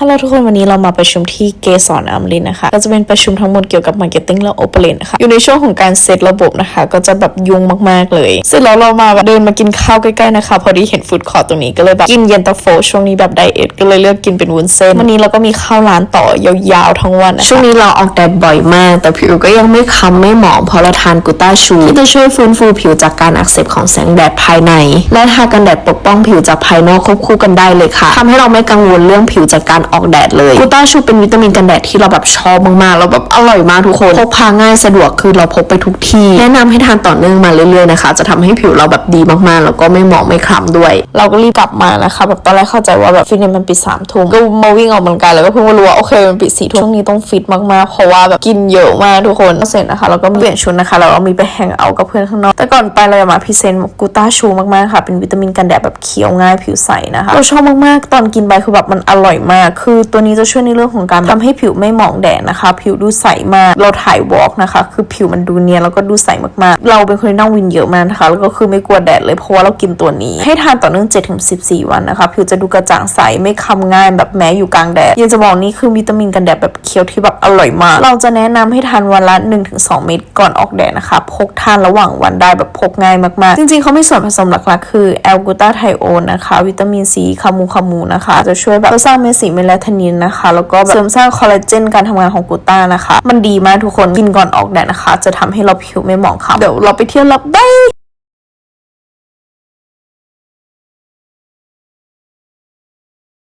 ฮัลโหลทุกคนวันนี้เรามาประชุมที่เกสรอมรินนะคะ ก็จะเป็นประชุมทั้งหมดเกี่ยวกับมาร์เก็ตติ้งและโอเปเรตนะคะ อยู่ในช่วงของการเซตระบบนะคะ ก็จะแบบยุ่งมากๆเลย เสร็จแล้วเรามาแบบเดินมากินข้าวใกล้ๆนะคะ พอดีเห็นฟู้ดคอร์ตตรงนี้ก็เลยแบบกินเย็นตาโฟ ช่วงนี้แบบไดเอทก็เลยเลือกกินเป็นวุ้นเส้น วันนี้เราก็มีข้าวร้านต่อยาวๆทั้งวันนะะช่วงนี้เราออกแดดบ่อยมาก แต่ผิวก็ยังไม่ค้ำไม่หมองเพราะเราทานกูต้าชูที่จะช่วยฟื้นฟูผิวจากการอักเสบของแสงแดดภายใน และทากันแดดปกป้องผิวจากภายนอกควบคู่กันได้เลยค่ะทำให้เราไม่กังวลเรื่องผิวจากการออกแดดเลยกูต้าชูเป็นวิตามินกันแดดที่เราแบบชอบมากๆแล้วแบบอร่อยมากทุกคนพกพาง่ายสะดวกคือเราพกไปทุกที่แนะนำให้ทานต่อเนื่องมาเรื่อยๆนะคะจะทำให้ผิวเราแบบดีมากๆแล้วก็ไม่หมองไม่คล้ำด้วย เราก็รีบกลับมานะคะแบบตอนแรกเข้าใจว่าแบบฟิตเนสมันปิดสามทุ่มก็มาวิ่งออกกำลังกายแล้วก็เพิ่งมารู้ว่าโอเคมันปิดสี่ทุ่มช่วงนี้ต้องฟิตมากๆเพราะว่าแบบกินเยอะมากทุกคนเสร็จนะคะเราก็เปลี่ยนชุดนะคะแล้วเรามีไปแฮงเอาท์กับเพื่อนข้างนอกแต่ก่อนไปเราอยากมาพรีเซนต์กูต้าชูมากๆค่ะเป็นวิตามินกันแดดแบบเคี้ยวง่ายผิวใสนะคะเราชอบมากๆ ตอนกินไปคือแบบมันอร่อยมากคือตัวนี้จะช่วยในเรื่องของการทำให้ผิวไม่หมองแดดนะคะ ผิวดูใสมากเราถ่ายวอล์กนะคะ คือผิวมันดูเนียนแล้วก็ดูใสมากๆ เราเป็นคนที่นั่งวินเยอะมากนะคะ แล้วก็คือไม่กลัวแดดเลยเพราะว่าเรากินตัวนี้ ให้ทานต่อเนื่อง7-14 วันนะคะ ผิวจะดูกระจ่างใสไม่คำง่ายแบบแม้อยู่กลางแดดยังจะบอกนี่คือวิตามินกันแดดแบบเคี้ยวที่แบบอร่อยมาก เราจะแนะนำให้ทานวันละ 1-2 เม็ดก่อนออกแดดนะคะ พกทานระหว่างวันได้แบบพกง่ายมากๆ จริงๆเขาไม่ส่วนผสมหลักๆ คือแอลกูตาไทโอนนะคะ วิตามินซีคามูคามูนะคะ จะช่วยแบบสร้างเม็ดสีเมและทนินนะคะ แล้วก็เสริมสร้างคอลลาเจนการทำงานของกูต้านะคะ มันดีมากทุกคนกินก่อนออกแดดนะคะ จะทำให้เราผิวไม่หมองคล้ำเดี๋ยวเราไปเที่ยวลับบ๊าย